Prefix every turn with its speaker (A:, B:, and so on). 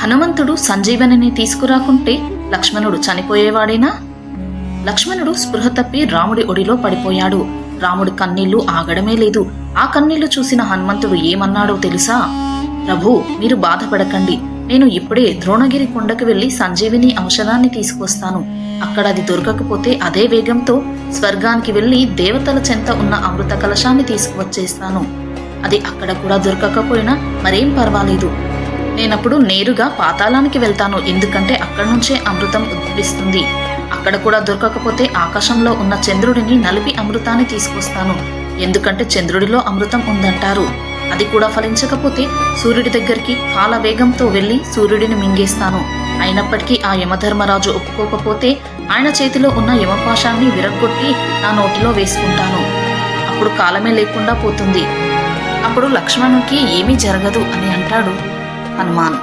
A: హనుమంతుడు సంజీవనిని తీసుకురాకుంటే లక్ష్మణుడు చనిపోయేవాడేనా? లక్ష్మణుడు స్పృహ తప్పి రాముడి ఒడిలో పడిపోయాడు. రాముడి కన్నీళ్ళు ఆగడమే లేదు. ఆ కన్నీళ్ళు చూసిన హనుమంతుడు ఏమన్నాడో తెలుసా? ప్రభు మీరు బాధపడకండి. నేను ఇప్పుడే ద్రోణగిరి కొండకు వెళ్ళి సంజీవిని ఔషధాన్ని తీసుకొస్తాను అక్కడ అది దొరకకపోతే అదే వేగంతో స్వర్గానికి వెళ్ళి దేవతల చెంత ఉన్న అమృత కలశాన్ని తీసుకువచ్చేస్తాను. అది అక్కడ కూడా దొరకకపోయినా మరేం పర్వాలేదు. నేనప్పుడు నేరుగా పాతాళానికి వెళ్తాను. ఎందుకంటే అక్కడ నుంచే అమృతం ఉద్భవిస్తుంది. అక్కడ కూడా దొరకకపోతే ఆకాశంలో ఉన్న చంద్రుడిని నలిపి అమృతాన్ని తీసుకొస్తాను. ఎందుకంటే చంద్రుడిలో అమృతం ఉందంటారు. అది కూడా ఫలించకపోతే సూర్యుడి దగ్గరికి కాల వేగంతో వెళ్ళి సూర్యుడిని మింగేస్తాను. అయినప్పటికీ ఆ యమధర్మరాజు ఒప్పుకోకపోతే ఆయన చేతిలో ఉన్న యమపాశాన్ని విరగ్గొట్టి నా నోటిలో వేసుకుంటాను. అప్పుడు కాలమే లేకుండా పోతుంది. అప్పుడు లక్ష్మణునికి ఏమీ జరగదు అని అంటాడు. ഹനുമാൻ